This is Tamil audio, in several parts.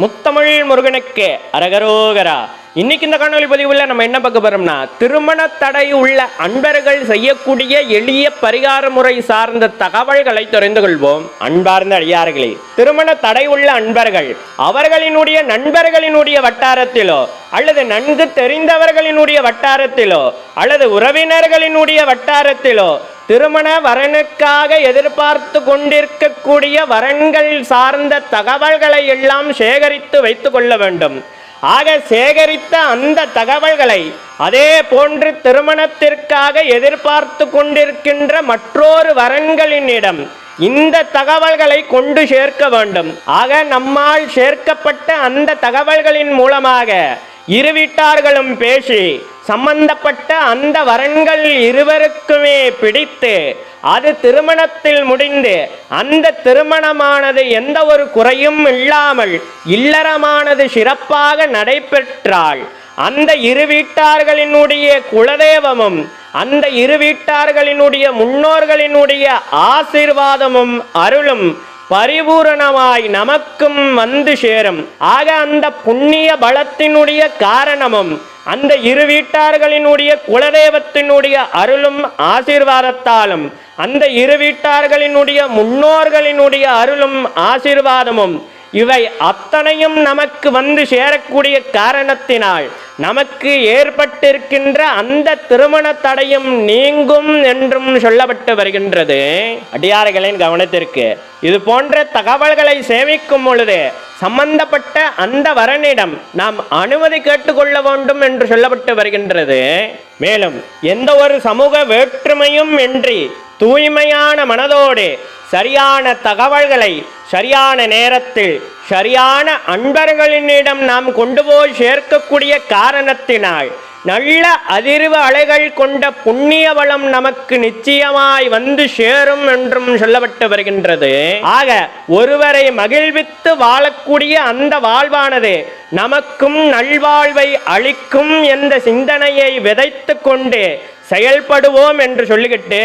முத்தமிழ் முருகனுக்கு அரகரோகரா. இன்னைக்கு இந்த காணொலி பதிவுல நம்ம என்ன பார்க்க போறோம்னா திருமண தடை உள்ள அன்பர்கள் செய்யக்கூடிய எளிய பரிகார முறை சார்ந்த தகவல்களை தெரிந்து கொள்வோம். அன்பார்ந்த அடியார்களே திருமண தடை உள்ள அன்பர்கள் அவர்களினுடைய நண்பர்களினுடைய வட்டாரத்திலோ அல்லது நன்கு தெரிந்தவர்களினுடைய வட்டாரத்திலோ அல்லது உறவினர்களினுடைய வட்டாரத்திலோ திருமண வரனுக்காக எதிர்பார்த்து கொண்டிருக்கக்கூடிய வரன்கள் சார்ந்த தகவல்களை எல்லாம் சேகரித்து வைத்து கொள்ள வேண்டும். ஆக சேகரித்த அந்த தகவல்களை அதே போன்று திருமணத்திற்காக எதிர்பார்த்து கொண்டிருக்கின்ற மற்றொரு வரன்களினிடம் இந்த தகவல்களை கொண்டு சேர்க்க வேண்டும். ஆக நம்மால் சேர்க்கப்பட்ட அந்த தகவல்களின் மூலமாக இரு வீட்டார்களும் பேசி சம்பந்தப்பட்ட அந்த வரன்கள் இருவருக்குமே பிடித்து அது திருமணத்தில் முடிந்து அந்த திருமணமானது எந்த ஒரு குறையும் இல்லாமல் இல்லறமானது சிறப்பாக நடைபெற்றால் அந்த இரு வீட்டார்களினுடைய குலதெய்வமும் அந்த இரு வீட்டார்களினுடைய முன்னோர்களினுடைய ஆசீர்வாதமும் அருளும் பரிபூரணமாய் நமக்கும் வந்து சேரும். ஆக அந்த புண்ணிய பலத்தினுடைய காரணமும் அந்த இரு வீட்டார்களினுடைய குலதெய்வத்தினுடைய அருளும் ஆசீர்வாதத்தாலும் அந்த இரு வீட்டார்களினுடைய முன்னோர்களினுடைய அருளும் ஆசீர்வாதமும் இவை அத்தனையும் நமக்கு வந்து சேரக்கூடிய காரணத்தினால் நமக்கு ஏற்பட்டிருக்கின்ற அந்த திருமண தடையும் நீங்கும் என்றும் சொல்லப்பட்டு வருகின்றது. அடியார்களின் கவனத்திற்கு. இது போன்ற தகவல்களை சேமிக்கும் பொழுது சம்பந்தப்பட்ட அந்த வரனிடம் நாம் அனுமதி கேட்டுக்கொள்ள வேண்டும் என்று சொல்லப்பட்டு வருகின்றது. மேலும் எந்த ஒரு சமூக வேற்றுமையும் இன்றி தூய்மையான மனதோடு சரியான தகவல்களை சரியான நேரத்தில் சரியான அன்பர்களினிடம் நாம் கொண்டு போய் சேர்க்கக்கூடிய காரணத்தினால் நல்ல அதிர்வு அலைகள் கொண்ட புண்ணிய வளம் நமக்கு நிச்சயமாய் வந்து சேரும் என்றும் சொல்லப்பட்டு வருகின்றது. ஆக ஒருவரை மகிழ்வித்து வாழக்கூடிய அந்த வாழ்வானது நமக்கும் நல்வாழ்வை அளிக்கும் என்ற சிந்தனையை விதைத்து கொண்டு செயல்படுவோம் என்று சொல்லிக்கிட்டு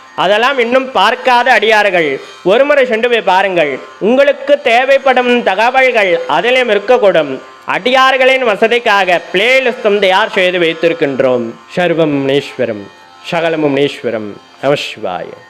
அதெல்லாம் இன்னும் பார்க்காத அடியார்கள். ஒருமுறை சென்று போய் பாருங்கள். உங்களுக்கு தேவைப்படும் தகவல்கள் அதிலும் இருக்கக்கூடும். அடியார்களின் வசதிக்காக பிளேலிஸ்டும் தயார் செய்து வைத்திருக்கின்றோம். சர்வம் முனீஸ்வரம் சகலமும் முனீஸ்வரம். நமசிவாய